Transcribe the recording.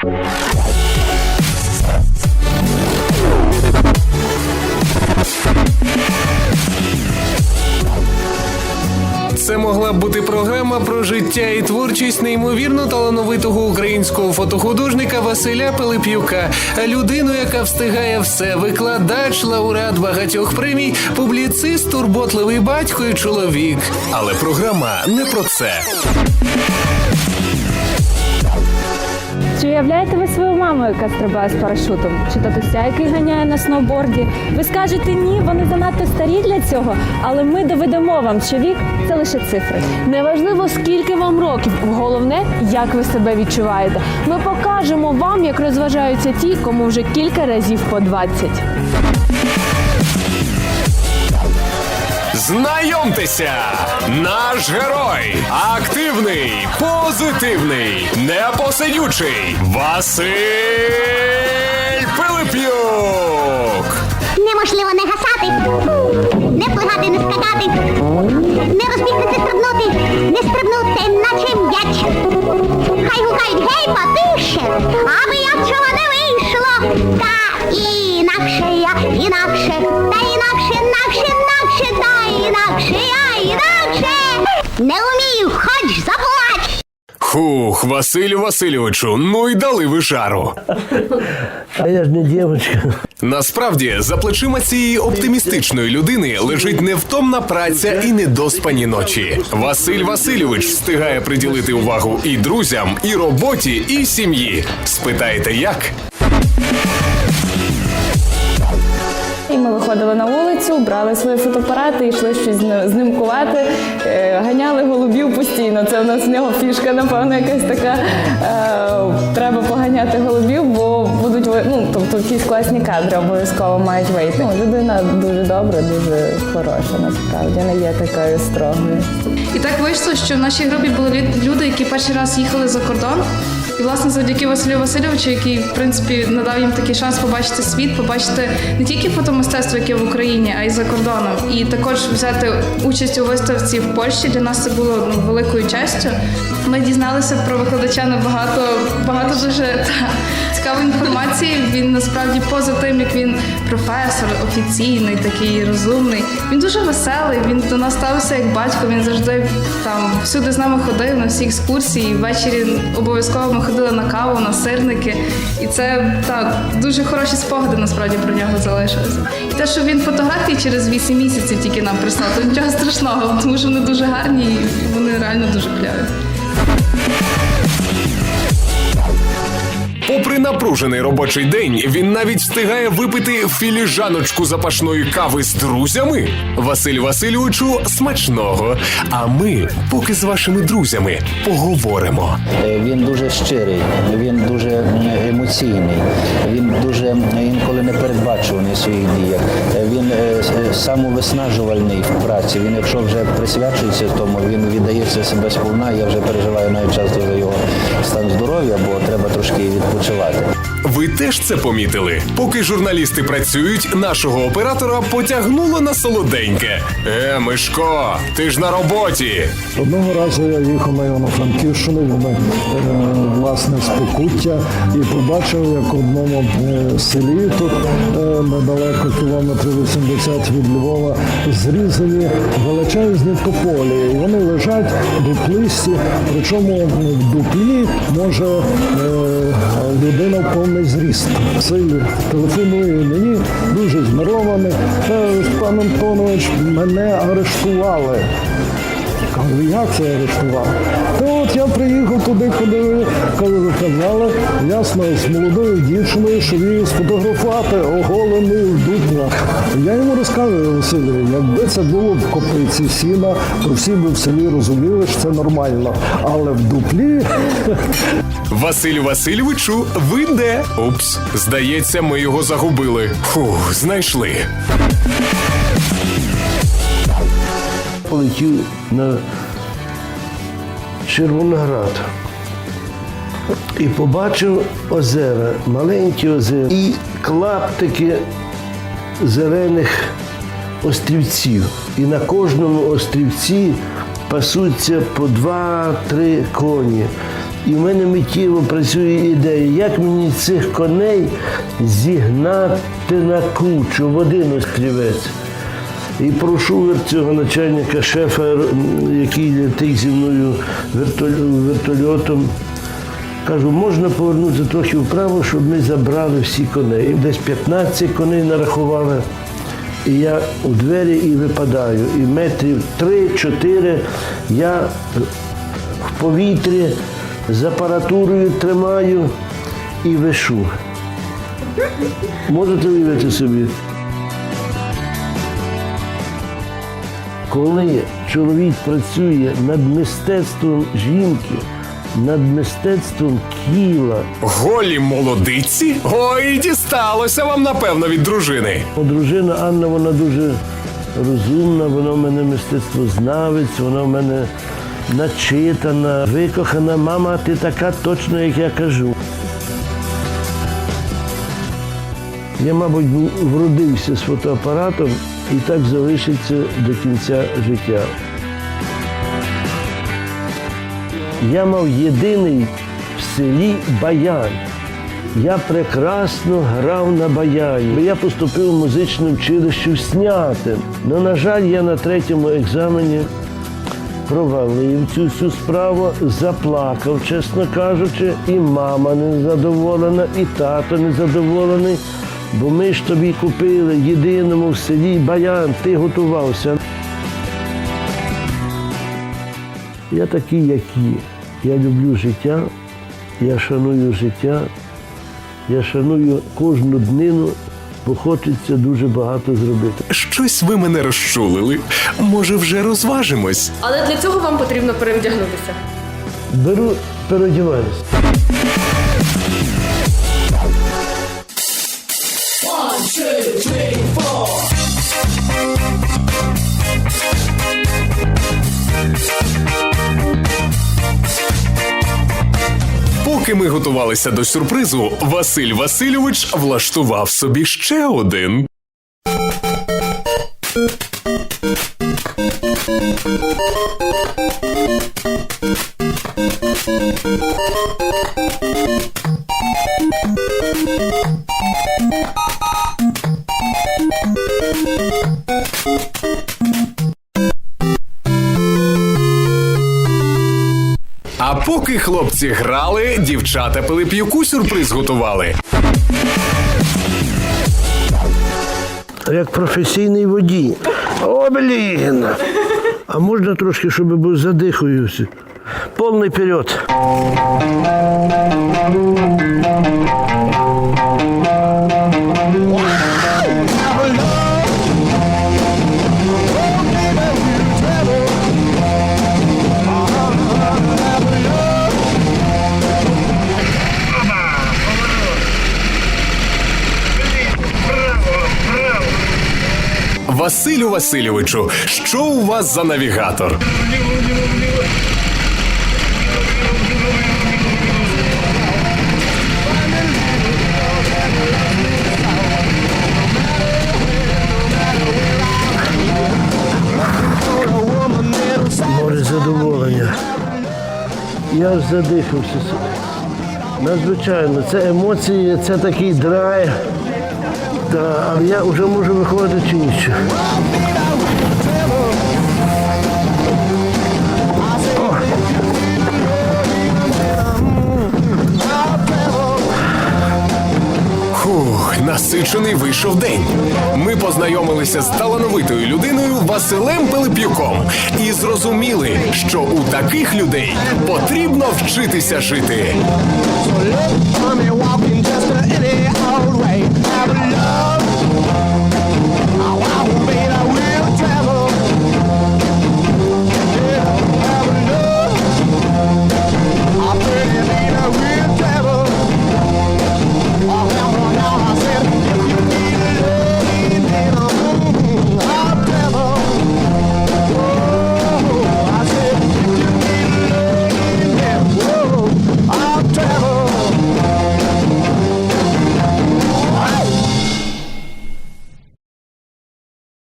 Це могла б бути програма про життя і творчість неймовірно талановитого українського фотохудожника Василя Пилип'юка, людину, яка встигає все, викладач, лауреат багатьох премій, публіцист, турботливий батько і чоловік. Але програма не про це. Чи уявляєте ви свою маму, яка стрибає з парашутом? Чи татуся, який ганяє на сноуборді? Ви скажете ні, вони занадто старі для цього, але ми доведемо вам, що вік це лише цифри. Неважливо, скільки вам років, головне, як ви себе відчуваєте. Ми покажемо вам, як розважаються ті, кому вже кілька разів по 20. Знайомтеся! Наш герой! Активний, позитивний, непосидючий Василь Пилип'юк! Неможливо не гасати, не плигати, не скакати, не розбігтися стрибнути, не стрибнути, наче м'яч. Хай гукають гей, потише, аби як чого не вийшло. Та інакше Не вмію, хоч заплач. Хух, Василю Васильовичу, ну й дали ви жару. А я ж не дівчинка. Насправді, за плечима цієї оптимістичної людини лежить невтомна праця і недоспані ночі. Василь Васильович встигає приділити увагу і друзям, і роботі, і сім'ї. Спитаєте, як? Виходили на вулицю, брали свої фотоапарати, йшли щось з ним- знімкувати, е, ганяли голубів постійно. Це в нас в нього фішка, напевно, якась така. Е, треба поганяти голубів, бо будуть ну, тобто якісь класні кадри обов'язково мають вийти. Ну, людина дуже добра, дуже хороша, насправді не є такою строгою. І так вийшло, що в нашій групі були лю- люди, які перший раз їхали за кордон. І власне завдяки Василю Васильовичу, який в принципі надав їм такий шанс побачити світ, побачити не тільки фотомистецтво, яке в Україні, а й за кордоном. І також взяти участь у виставці в Польщі для нас це було ну, великою честю. Ми дізналися про викладача набагато багато дуже та, цікавої інформації. Він насправді поза тим, як він професор, офіційний, такий розумний. Він дуже веселий. Він до нас ставився як батько. Він завжди там всюди з нами ходив на всі екскурсії. Ввечері обов'язково ми ходили на каву, на сирники. І це так дуже хороші спогади насправді про нього залишилися. І те, що він фотографії через 8 місяців тільки нам прислав, то нічого страшного, тому що вони дуже гарні і вони реально дуже кляві. Попри напружений робочий день, він навіть встигає випити філіжаночку запашної кави з друзями. Василь Васильовичу смачного. А ми, поки з вашими друзями, поговоримо. Е, Він дуже щирий, він дуже емоційний, він дуже інколи непередбачуваний в своїх діях. Е, Він е, е, самовиснажувальний в праці. Він, якщо вже присвячується тому, він віддається себе сповна. Я вже переживаю навіть часто за його стан здоров'я, бо треба трошки ঝোলা আছে Ви теж це помітили? Поки журналісти працюють, нашого оператора потягнуло на солоденьке. Е, Мишко, ти ж на роботі. Одного разу я їхав на Івано-Франківщину, в е, власне з Покуття, і побачив, як в одному е, селі тут е, недалеко кілометрів 80 від Львова зрізані величезні тополі. Вони лежать дуплисті, причому в дуплі може е, людина в повний зріст. Силі телефонує мені, дуже змирований. «Е, Пан Антонович, мене арештували. Кажу, як це арештував? Та от я приїхав туди, куди коли казали, ясно, з молодою дівчиною, що її сфотографувати оголений в дуплах. Я йому розказую, Василю, якби це було в копиці сіна, то всі би в селі розуміли, що це нормально. Але в дуплі Василю Васильовичу, ви де? Упс, здається, ми його загубили. Фух, знайшли. Полетів на Червоноград і побачив озера, маленькі озера і клаптики зелених острівців. І на кожному острівці пасуться по два-три коні. І в мене миттєво працює ідея, як мені цих коней зігнати на кучу в один острівець. І прошу цього начальника шефа, який летить зі мною вертольотом. Кажу, можна повернути трохи вправо, щоб ми забрали всі коней. Десь 15 коней нарахували. І я у двері і випадаю. І метрів 3-4 я в повітрі з апаратурою тримаю і вишу. Можете уявити собі? Коли чоловік працює над мистецтвом жінки, над мистецтвом тіла, Голі молодиці? Ой, дісталося вам, напевно, від дружини. О, Дружина Анна, вона дуже розумна, вона в мене мистецтвознавець, вона в мене начитана, викохана. Мама, ти така точно, як я кажу. Я, мабуть, вродився з фотоапаратом і так залишиться до кінця життя. Я мав єдиний в селі баян. Я прекрасно грав на баяні. Я поступив в музичне училище в Снятин. Ну, на жаль, я на третьому екзамені провалив цю всю справу, заплакав, чесно кажучи, і мама не задоволена, і тато не задоволений. Бо ми ж тобі купили єдиному в селі баян, ти готувався. Я такий, як є. Я люблю життя, я шаную життя, я шаную кожну днину, бо хочеться дуже багато зробити. Щось ви мене розчулили. Може, вже розважимось? Але для цього вам потрібно перевдягнутися. Беру, переодіваюся. Поки ми готувалися до сюрпризу, Василь Васильович влаштував собі ще один. А поки хлопці грали, дівчата Пилип'юку сюрприз готували. Як професійний водій. О, блін! А можна трошки, щоб був задихаюся? Повний вперед. Василю Васильовичу, що у вас за навігатор? Море задоволення. Я ж задихався. Надзвичайно, це емоції, це такий драйв. Та, а я вже можу виходити чи нічого. Фух, насичений вийшов день. Ми познайомилися з талановитою людиною Василем Пилип'юком і зрозуміли, що у таких людей потрібно вчитися жити.